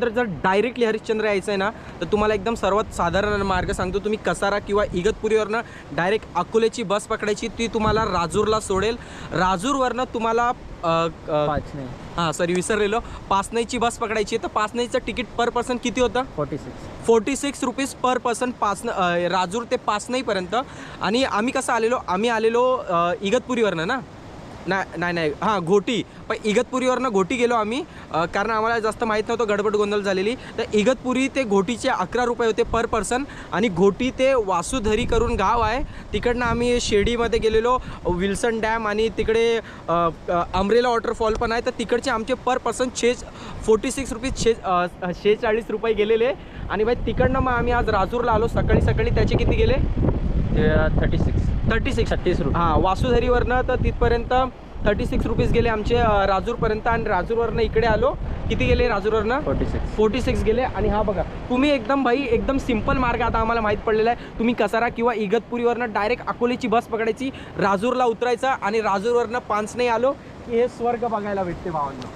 तर जर डायरेक्टली हरिश्चंद्र यायचं आहे ना तर तुम्हाला एकदम सर्वात साधारण मार्ग सांगतो तुम्ही कसारा किंवा इगतपुरीवरनं डायरेक्ट अकोल्याची बस पकडायची ती तुम्हाला राजूरला सोडेल. राजूरवरनं तुम्हाला हां सॉरी विसरलेलो. पाचनाईची बस पकडायची. तर पाचनाईचं तिकीट पर पर्सन किती होतं? Forty six forty six rupees per person पाच राजूर ते पाचनाईपर्यंत आणि आम्ही कसं आलेलो? आम्ही आलेलो इगतपुरीवरनं ना. नाही नाही नाही. हां घोटी. पण इगतपुरीवरनं घोटी गेलो आम्ही. कारण आम्हाला जास्त माहीत नव्हतं गडबड गोंधळ झालेली. तर इगतपुरी ते घोटीचे अकरा रुपये होते पर पर्सन. आणि घोटी ते वासुधरी करून गाव आहे. तिकडनं आम्ही शिर्डीमध्ये गेलेलो विल्सन डॅम आणि तिकडे अमरेला वॉटरफॉल पण आहे. तर तिकडचे आमचे पर पर्सन छे फोर्टी सिक्स रुपीज छे अ, शेहेचाळीस रुपये गेलेले. आणि भाई तिकडनं मग आम्ही आज राजूरला आलो. सकाळी सकाळी त्याचे किती गेले? थर्टी सिक्स थर्टी सिक्स छत्तीस रुपये. हां वासुधरीवरनं तर तिथपर्यंत थर्टी सिक्स रुपीज गेले आमचे राजूरपर्यंत आणि राजूरवरनं इकडे आलो. किती गेले राजूरवरनं? फोर्टी सिक्स फोर्टी सिक्स गेले. आणि हा बघा तुम्ही एकदम भाई एकदम सिंपल मार्ग आता आम्हाला माहीत पडलेला आहे. तुम्ही कसारा किंवा इगतपुरीवरनं डायरेक्ट अकोल्याची बस पकडायची राजूरला उतरायचं आणि राजूरवरनं पाच नाही आलो. की हे स्वर्ग बघायला भेटते भावांना.